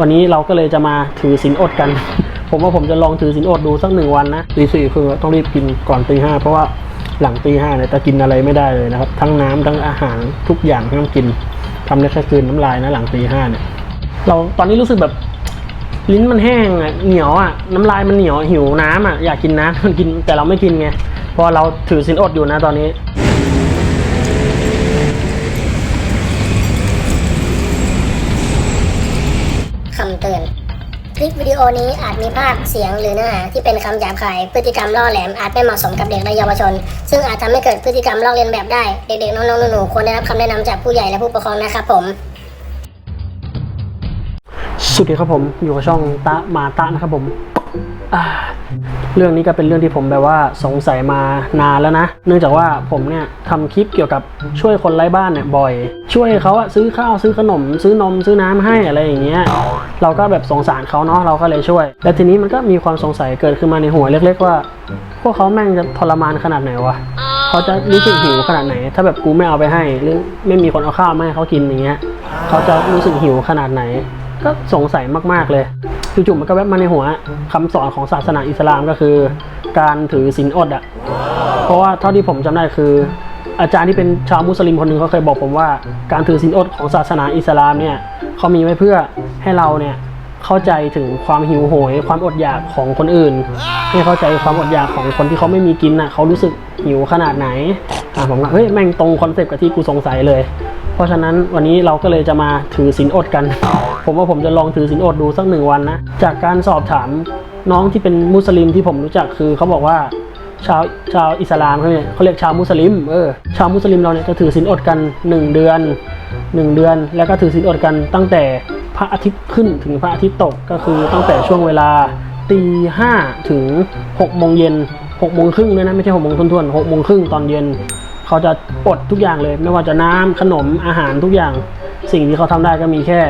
วันนี้เราก็เลยจะมาถือศีลอดกัน ผมว่าผมจะลองถือศีลอดดูสักหนึ่งวันนะตีสี่คือต้องรีบกินก่อนตีห้าเพราะว่าหลังตีห้าเนี่ยจะกินอะไรไม่ได้เลยนะครับ ทั้งน้ำทั้งอาหารทุกอย่างที่ต้องกินทำได้แค่คืนน้ำลายนะหลังตีห้าเนี่ย เราตอนนี้รู้สึกแบบลิ้นมันแห้งอะเหนียวอะน้ำลายมันเหนียวหิวน้ำอะอยากกินน้ำมันกินแต่เราไม่กินไงเพราะเราถือศีลอดอยู่นะตอนนี้ คำเตือน คลิปวิดีโอนี้อาจมีภาพเสียงหรือเนื้อหาที่เป็นคำหยาบคาย พฤติกรรมล่อแหลมอาจไม่เหมาะสมกับเด็กและเยาวชน ซึ่งอาจทำให้เกิดพฤติกรรมลอกเลียนแบบได้ เด็กๆ น้องๆ หนูๆ ควรได้รับคำแนะนำจากผู้ใหญ่และผู้ปกครองนะครับผม สวัสดีครับผม อยู่กับช่องตะมาตะนะครับผมอ่า เรื่องนี้ก็เป็นเรื่องที่ผมแบบว่าสงสัยมานานแล้วนะ เนื่องจากว่าผมเนี่ยทำคลิปเกี่ยวกับช่วยคนไร้บ้านเนี่ยบ่อย ช่วยเขาอะซื้อข้าวซื้อขนม ซื้อนมซื้อน้ำให้อะไรอย่างเงี้ยเราก็แบบสงสารเขาเนาะเราก็เลยช่วยแล้วทีนี้มันก็มีความสงสัยเกิดขึ้นมาในหัวเล็กๆว่า พวกเขาแม่งจะทรมานขนาดไหนวะเขาจะรู้สึกหิวขนาดไหน ถ้าแบบกูไม่เอาไปให้หรือไม่มีคนเอาข้าวมาให้เขากินอย่างเงี้ยเขาจะรู้สึกหิวขนาดไหน ก็สงสัยมากๆเลย จู่ๆมันก็แวบมาในหัวคำสอนของศาสนาอิสลามก็คือ การถือศีลอดอะ เพราะว่าเท่าที่ผมจำได้คือ อาจารย์ที่เป็นชาวมุสลิมคนหนึ่งเขาเคยบอกผมว่า การถือศีลอดของศาสนาอิสลามเนี่ยเขามีไว้เพื่อให้เราเนี่ยเข้าใจถึงความหิวโหย ความอดอยากของคนอื่น ให้เข้าใจความอดอยากของคนที่เขาไม่มีกินน่ะเขารู้สึกหิวขนาดไหนอะผมก็เฮ้ยแม่งตรงคอนเซปต์กับที่กูสงสัยเลย เพราะฉะนั้นวันนี้เราก็เลยจะมาถือศีลอดกัน ผมว่าผมจะลองถือศีลอดดูสักหนึ่งวันนะ จากการสอบถามน้องที่เป็นมุสลิมที่ผมรู้จักคือเขาบอกว่าชาวชาวอิสลามเขาเนี่ยเขาเรียกชาวมุสลิมเออชาวมุสลิมเราเนี่ยจะถือศีลอดกัน 1 เดือน 1 เดือน แล้วก็ถือศีลอดกันตั้งแต่พระอาทิตย์ขึ้นถึงพระอาทิตย์ตกก็คือตั้งแต่ช่วงเวลาตีห้าถึง6โมงเย็น6โมงครึ่งเลยนะไม่ใช่6โมงทวนๆ6โมงครึ่งตอนเย็น เขาจะอดทุกอย่างเลย ไม่ว่าจะน้ำขนมอาหารทุกอย่าง สิ่งที่เขาทำได้ก็มีแค่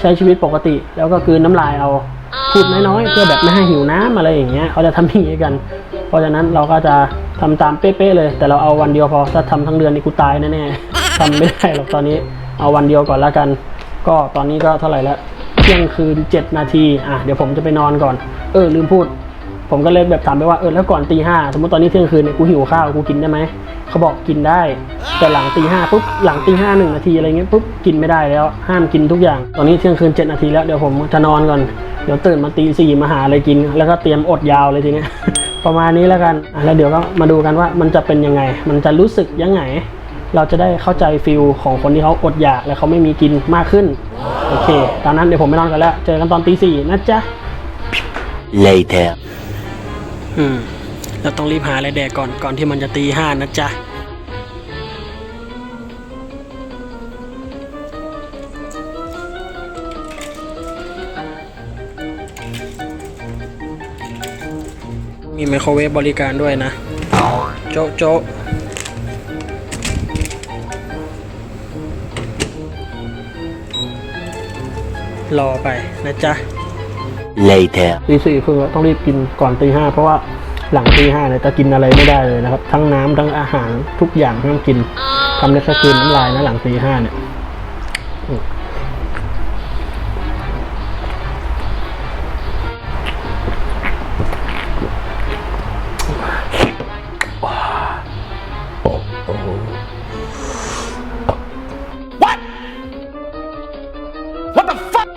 ใช้ชีวิตปกติ แล้วก็คืนน้ำลายเอาพูดน้อยๆเพื่อแบบไม่ให้หิวน้ำอะไรอย่างเงี้ยเขาจะทำอย่างนี้กัน เพราะฉะนั้นเราก็จะทำตามเป๊ะๆเลย แต่เราเอาวันเดียวพอถ้าทำทั้งเดือนนี่กูตายแน่ๆทำไม่ได้หรอกตอนนี้ เอาวันเดียวก่อนละกัน ก็ตอนนี้ก็เท่าไหร่แล้วเที่ยงคืน7นาทีอะเดี๋ยวผมจะไปนอนก่อน เออลืมพูด ผมก็เลยแบบถามไปว่าเออแล้วก่อนตีห้าสมมติตอนนี้เที่ยงคืนเนี่ยกูหิวข้าวกูกินได้ไหมเขาบอกกินได้ แต่หลังตีห้าปุ๊บหลังตีห้าหนึ่งนาทีอะไรเงี้ยปุ๊บกินไม่ได้แล้วห้ามกินทุกอย่าง ตอนนี้เที่ยงคืนเจ็ดนาทีแล้วเดี๋ยวผมจะนอนก่อนเดี๋ยวตื่นมาตีสี่มาหาอะไรกิน แล้วก็เตรียมอดยาวเลยทีเนี้ยประมาณนี้แล้วกันแล้วเดี๋ยวก็มาดูกันว่ามันจะเป็นยังไง มันจะรู้สึกยังไง เราจะได้เข้าใจฟิลของคนที่เขาอดอยากและเขาไม่มีกินมากขึ้นโอเคตอนนั้นเดี๋ยวผมไปนอนกันแล้ว เจอกันตอนตีสี่นะจ๊ะ later อืมเราต้องรีบหาอะไรแดกก่อนก่อนที่มันจะตีห้านะจ๊ะ มีไมโครเวฟบริการด้วยนะ โจ๊ะโจ๊ะรอไปนะจ๊ะ later ตีสี่คือต้องรีบกินก่อนตีห้าเพราะว่าหลังตีห้าเนี่ยจะกินอะไรไม่ได้เลยนะครับ ทั้งน้ำทั้งอาหารทุกอย่างที่ต้องกินทำได้แค่คืนน้ำลายนะหลังตีห้าเนี่ยอืม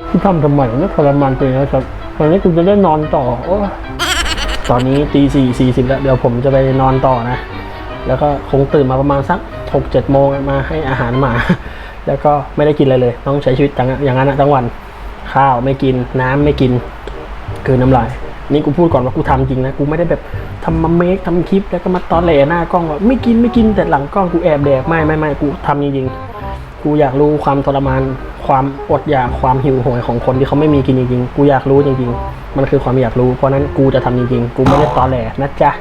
ที่ทำทำไมเนี่ยทรมานตัวเองนะครับ ตอนนี้คุณจะได้นอนต่อโอ้ตอนนี้ตีสี่สี่สิบแล้วเดี๋ยวผมจะไปนอนต่อนะ แล้วก็คงตื่นมาประมาณสักหกเจ็ดโมงมาให้อาหารหมา แล้วก็ไม่ได้กินอะไรเลย ต้องใช้ชีวิตอย่างนั้นนะทั้งวัน ข้าวไม่กินน้ำไม่กิน คือน้ำลายนี่กูพูดก่อนว่ากูทำจริงนะกูไม่ได้แบบทำมาเมคทำคลิปแล้วก็มาตอนแหลหน้ากล้องว่าไม่กินไม่กินแต่หลังกล้องกูแอบแดกไม่ไม่ไม่กูทำจริงๆกูอยากรู้ความทรมาน ความอดอยากความหิวโหยของคนที่เขาไม่มีกินจริงๆ กูอยากรู้จริงๆ มันคือความอยากรู้ เพราะนั้นกูจะทำจริงๆ กูไม่ได้ตอแหลนะจ๊ะ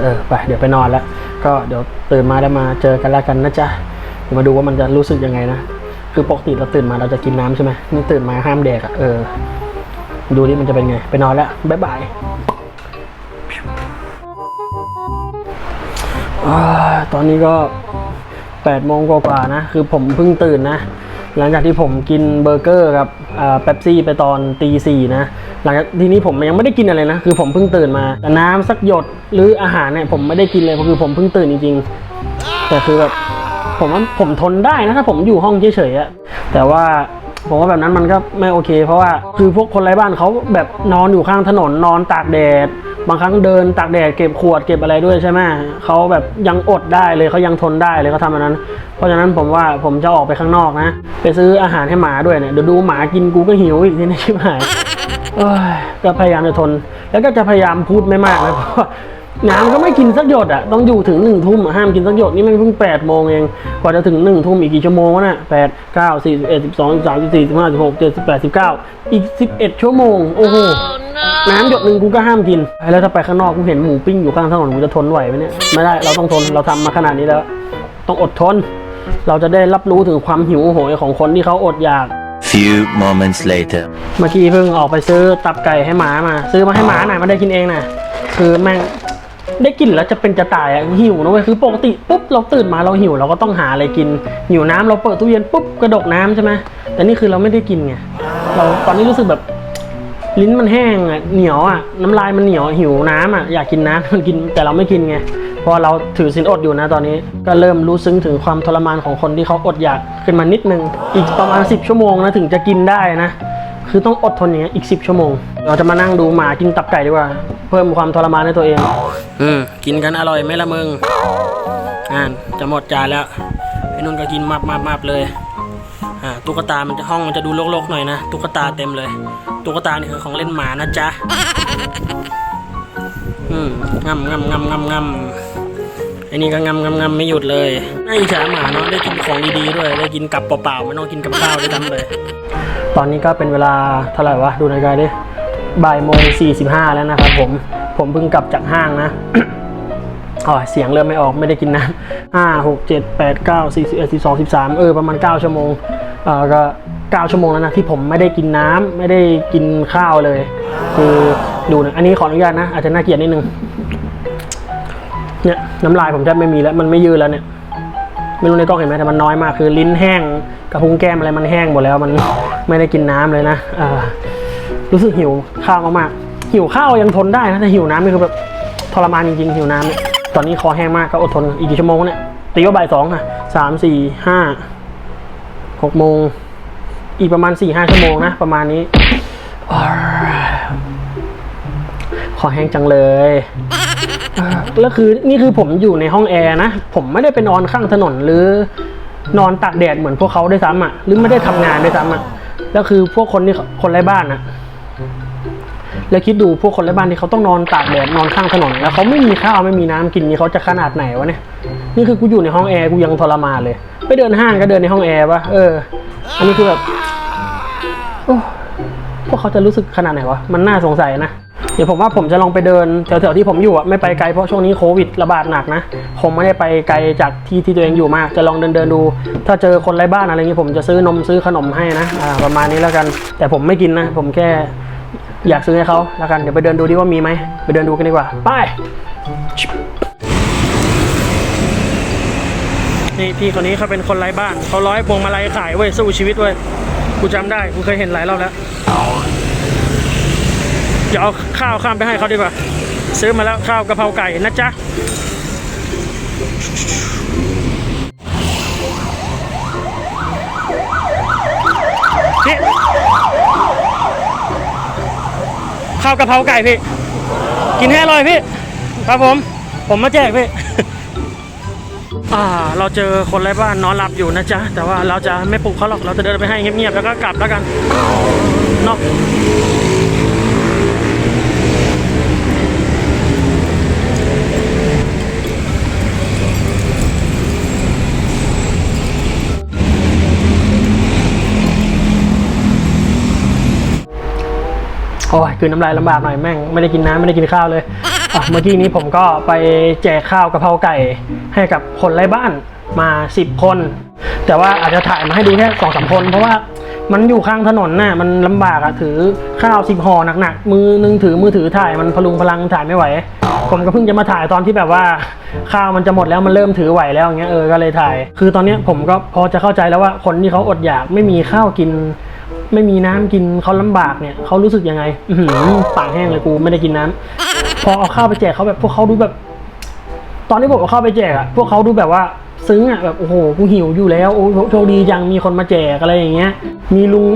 เออไปเดี๋ยวไปนอนแล้ว ก็เดี๋ยวตื่นมาแล้วมาเจอกันแล้วกันนะจ๊ะเดี๋ยวมาดูว่ามันจะรู้สึกยังไงนะ คือปกติเราตื่นมาเราจะกินน้ำใช่ไหมนี่ตื่นมาห้ามแดกอะ่ะ เออ ดูนี่มันจะเป็นไง ไปนอนแล้วบ๊ายบายตอนนี้ก็แปดโมงกว่าๆนะ คือผมเพิ่งตื่นนะ หลังจากที่ผมกินเบอร์เกอร์กับเป๊ปซี่ไปตอนตีสี่นะ หลังจากทีนี้ผมยังไม่ได้กินอะไรนะ คือผมเพิ่งตื่นมา แต่น้ำสักหยดหรืออาหารเนี่ยผมไม่ได้กินเลยเพราะคือผมเพิ่งตื่นจริงๆ แต่คือแบบผมว่าผมทนได้นะถ้าผมอยู่ห้องเฉยๆอะแต่ว่าผมว่าแบบนั้นมันก็ไม่โอเค เพราะว่าคือพวกคนไร้บ้านเขาแบบนอนอยู่ข้างถนนนอนตากแดด บางครั้งเดินตากแดดเก็บขวดเก็บอะไรด้วยใช่ไหมเขาแบบยังอดได้เลยเขายังทนได้เลยเขาทำแบบนั้น เพราะฉะนั้นผมว่าผมจะออกไปข้างนอกนะ ไปซื้ออาหารให้หมาด้วยเนี่ยเดี๋ยวดูหมากินกูก็หิวอีกทีนี้ชิบหายก็พยายามจะทน แล้วก็จะพยายามพูดไม่มากนะเพราะ น้ำก็ไม่กินสักหยดอะต้องอยู่ถึงหนึ่งทุ่มอะห้ามกินสักหยดนี่มันเพิ่งแปดโมงเองกว่าจะถึงหนึ่งทุ่มอีกกี่ชั่วโมงวะน่ะแปดเก้าสี่สิบเอ็ดสิบสองสิบสามสิบสี่สิบห้าสิบหกเจ็ดสิบแปดสิบเก้าอีกสิบเอ็ดชั่วโมงโอ้โหน้ำหยดหนึ่งกูก็ห้ามกินแล้วถ้าไปข้างนอกกูเห็นหมูปิ้งอยู่ข้างถนนกูจะทนไหวไหมเนี่ยไม่ได้เราต้องทนเราทำมาขนาดนี้แล้ว ต้องอดทน เราจะได้รับรู้ถึงความหิวโหยของคนที่เขาอดอยาก Few moments later. เมื่อกี้เพิ่งออกไปซื้อตับไก่ให้หมามา ซื้อมาให้หมาหน่อยไมาได้กินเองนะคือแม่ง ได้กินแล้วจะเป็นจะตายอะหิวนะเว้ยคือปกติปุ๊บเราตื่นมาเราหิวเราก็ต้องหาอะไรกินหิวน้ำเราเปิดตู้เย็นปุ๊บกระดกน้ำใช่ไหมแต่นี่คือเราไม่ได้กินไงเราตอนนี้รู้สึกแบบ ลิ้นมันแห้งอะเหนียวอะน้ำลายมันเหนียวหิวน้ำอะอยากกินน้ำ มันกินแต่เราไม่กินไงเพราะเราถือศีลอดอยู่นะตอนนี้ก็เริ่มรู้ซึ้งถึงความทรมานของคนที่เขาอดอยากขึ้นมานิดนึง อีกประมาณ 10 ชั่วโมงนะถึงจะกินได้นะ คือต้องอดทนอย่างเงี้ยอีก 10 ชั่วโมง เราจะมานั่งดูหมากินตับไก่ดีกว่า เพิ่มความทรมานให้ตัวเอง อืมกินกันอร่อยไหมละมึงอ่านจะหมดจานแล้วไอ้นุ่นก็กินมาบมาบมาบเลยอ่าตุ๊กตามันจะห้องมันจะดูโลกๆหน่อยนะตุ๊กตาเต็มเลย ตุ๊กตานี่คือของเล่นหมานะจ๊ะอืมงำงำงำงำงำไอ้นี่ก็งำงำงำไม่หยุดเลยน่าอิจฉาหมาเนาะได้กินของดีๆด้วย ได้กินกับเปล่าๆไม่ต้องกินกับข้าวด้วยซ้ำเลย ตอนนี้ก็เป็นเวลาเท่าไหร่วะ ดูนาฬิกาดิบ่ายโมงสี่สิบห้าแล้วนะครับผม ผมเพิ่งกลับจากห้างนะอ๋อเสียงเริ่มไม่ออกไม่ได้กินน้ำห้าหกเจ็ดแปดเก้าสี่สิบเอ็ดสิบสองสิบสามเออประมาณเก้าชั่วโมงเออก็เก้าชั่วโมงแล้วนะที่ผมไม่ได้กินน้ำไม่ได้กินข้าวเลย คือดูนะอันนี้ขออนุญาตนะอาจจะน่าเกลียดนิดนึงเนี่ยน้ำลายผมแทบไม่มีแล้วมันไม่ยืดแล้วเนี่ยไม่รู้ในกล้องเห็นไหมแต่มันน้อยมากคือลิ้นแห้งกระพุ้งแก้มอะไรมันแห้งหมดแล้วมัน ไม่ได้กินน้ำเลยนะรู้สึกหิวข้าวมากๆหิวข้าวยังทนได้นะแต่หิวน้ำนี่คือแบบทรมานจริงๆหิวน้ำเนี่ยตอนนี้คอแห้งมากก็อดทนอีกกี่ชั่วโมงเนี่ยตีว่าบ่ายสองค่ะสามสี่ห้าหกโมงอีกประมาณสี่ห้าชั่วโมงนะ ประมาณนี้คอแห้งจังเลยแล้วคือนี่คือผมอยู่ในห้องแอร์นะ ผมไม่ได้ไปนอนข้างถนนหรือนอนตากแดดเหมือนพวกเขาด้วยซ้ำอะ หรือไม่ได้ทำงานด้วยซ้ำอะ แล้วคือพวกคนที่คนไร้บ้านนะแล้วคิดดูพวกคนไร้บ้านที่เขาต้องนอนตากแดดนอนข้างถนนแล้วเขาไม่มีข้าวไม่มีน้ำกินนี่เขาจะขนาดไหนวะเนี่ยนี่คือกูอยู่ในห้องแอร์กูยังทรมานเลย ไปเดินห้างก็เดินในห้องแอร์วะเออ อันนี้คือแบบพวกเขาจะรู้สึกขนาดไหนวะมันน่าสงสัยนะ เดี๋ยวผมว่าผมจะลองไปเดินแถวๆที่ผมอยู่อะไม่ไปไกลเพราะช่วงนี้โควิดระบาดหนักนะผมไม่ได้ไปไกลจากที่ที่ตัวเองอยู่มาก จะลองเดินเดินๆดู ถ้าเจอคนไร้บ้านอะไรเงี้ยผมจะซื้อนมซื้อขนมให้นะอ่าประมาณนี้แล้วกัน แต่ผมไม่กินนะ ผมแค่อยากซื้อให้เขาแล้วกันเดี๋ยวไปเดินดูดิว่ามีไหมไปเดินดูกันดีกว่าไปนี่พี่คนนี้เขาเป็นคนไร้บ้านเขาร้อยพวงมาลัยขายเว้ยสู้ชีวิตเว้ยกูจำได้กูเคยเห็นหลายรอบแล้ว ดี๋ยวเอาข้าวข้ามไปให้เขาดีกว่า ซื้อมาแล้วข้าวกะเพราไก่นะจ๊ะพี่ข้าวกะเพราไก่พี่ กินให้อร่อยพี่ ครับผม ผมมาแจกพี่อ่าเราเจอคนไร้บ้านนอนหลับอยู่นะจ๊ะ แต่ว่าเราจะไม่ปลุกเขาหรอก เราจะเดินไปให้เงียบๆ แล้วก็กลับแล้วกันเนาะ อ้ยคือน้ำลายลำบากหน่อยแม่งไม่ได้กินน้ำไม่ได้กินข้าวเลยอะเมื่อกี้นี้ผมก็ไปแจกข้าวกะเพราไก่ให้กับคนไร้บ้านมา 10 คน แต่ว่าอาจจะถ่ายมาให้ดูแค่สองสามคน เพราะว่ามันอยู่ข้างถนนน่ะมันลำบากอะถือข้าวสิบห่อหนักๆมือนึงถือมือถือถ่ายมันพลุงพลังถ่ายไม่ไหว ผมก็เพิ่งจะมาถ่ายตอนที่แบบว่า ข้าวมันจะหมดแล้วมันเริ่มถือไหวแล้วอย่างเงี้ยเออก็เลยถ่าย คือตอนเนี้ยผมก็พอจะเข้าใจแล้วว่าคนที่เขาอดอยากไม่มีข้าวกิน ไม่มีน้ำกินเขาลำบากเนี่ยเขารู้สึกยังไงปากแห้งเลยกูไม่ได้กินน้ำพอเอาข้าวไปแจกเขาแบบพวกเขาดูแบบ ตอนที่ผมเอาข้าวไปแจกอะพวกเขาดูแบบว่าซึ้งอะแบบโอ้โหกูหิวอยู่แล้วโอ้โชคดีจังมีคนมาแจกอะไรอย่างเงี้ย มีลุง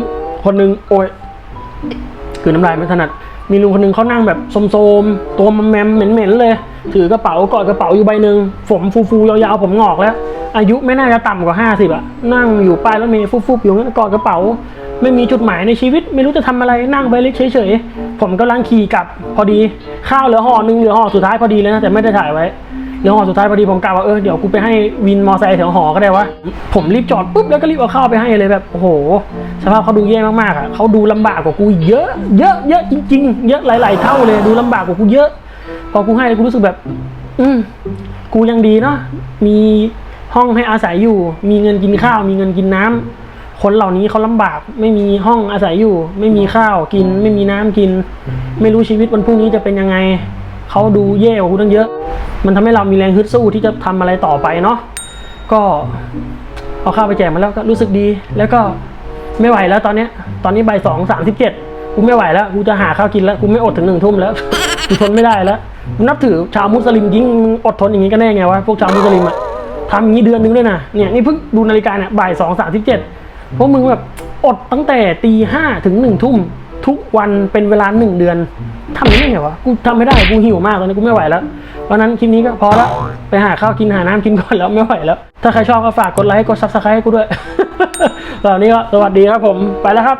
คนหนึงโอ้ยคือน้ำลายไม่ถนัดมีลุงคนหนึงเขานั่งแบบโสมๆตัวมันแมมเหม็นๆเลย ถือกระเป๋ากอดกระเป๋าอยู่ใบหนึ่งผมฟูๆยาวๆผมงอกแล้วอายุไม่น่าจะต่ำกว่าห้าสิบอะนั่งอยู่ป้ายรถเมล์ฟุบๆอยู่งั้นกอดกระเป๋า ไม่มีจุดหมายในชีวิต ไม่รู้จะทำอะไรนั่งไปเล็กเฉยๆผมกำลังขี่กลับพอดีข้าวเหลือห่อหนึงเหลือห่อสุดท้ายพอดีเลยนะแต่ไม่ได้ถ่ายไว้เหลือห่อสุดท้ายพอดีผมกล่าวว่าเออเดี๋ยวกูไปให้วินมอไซค์แถวหอก็ได้วะผมรีบจอดปุ๊บแล้วก็รีบเอาข้าวไปให้เลยแบบโอ้โห สภาพเขาดูแย่มากๆอะเขาดูลำบากกว่ากูเยอะ เยอะเยอะจริง ๆ เยอะหลาย ๆ เท่าเลยดูลำบากกว่ากูเยอะ พอกูให้กูรู้สึกแบบ อืมกูยังดีเนาะมีห้องให้อาศัยอยู่ มีเงินกินข้าว มีเงินกินน้ำ คนเหล่านี้เขาลำบากไม่มีห้องอาศัยอยู่ ไม่มีข้าวกิน ไม่มีน้ำกิน ไม่รู้ชีวิตวันพรุ่งนี้จะเป็นยังไงเขาดูแย่กว่ากูตั้งเยอะ มันทำให้เรามีแรงฮึดสู้ที่จะทำอะไรต่อไปเนาะก็เอาข้าวไปแจกมาแล้วก็รู้สึกดี แล้วก็ไม่ไหวแล้วตอนเนี้ย ตอนนี้บ่ายสองสามสิบเจ็ดกูไม่ไหวแล้วกูจะหาข้าวกินแล้วกูไม่อดถึงหนึ่งทุ่มแล้วกูทนไม่ได้แล้วกูนับถือชาวมุสลิมยิ่งมึงอดทนอย่างนี้กันแน่ไงวะพวกชาวมุสลิมอะทำอย่างนี้เดือนนึงด้วยนะเนี่ยนี่เพิ่งดูนาฬิกาเนี่ยบ่ายสองสามสิบเจ็ด พวกมึงแบบอดตั้งแต่ตีห้าถึงหนึ่งทุ่มทุกวันเป็นเวลาหนึ่งเดือนทำอย่างนี้ได้ไงวะกูทำไม่ได้กูหิวมากตอนนี้กูไม่ไหวแล้วเพราะฉะนั้นคลิปนี้ก็พอละไปหาข้าวกินหาน้ำกินก่อนแล้วไม่ไหวแล้ว ถ้าใครชอบก็ฝากกดไลค์กดซับสไครต์ให้กูด้วยตอนนี้ก็สวัสดีครับผมไปแล้วครับ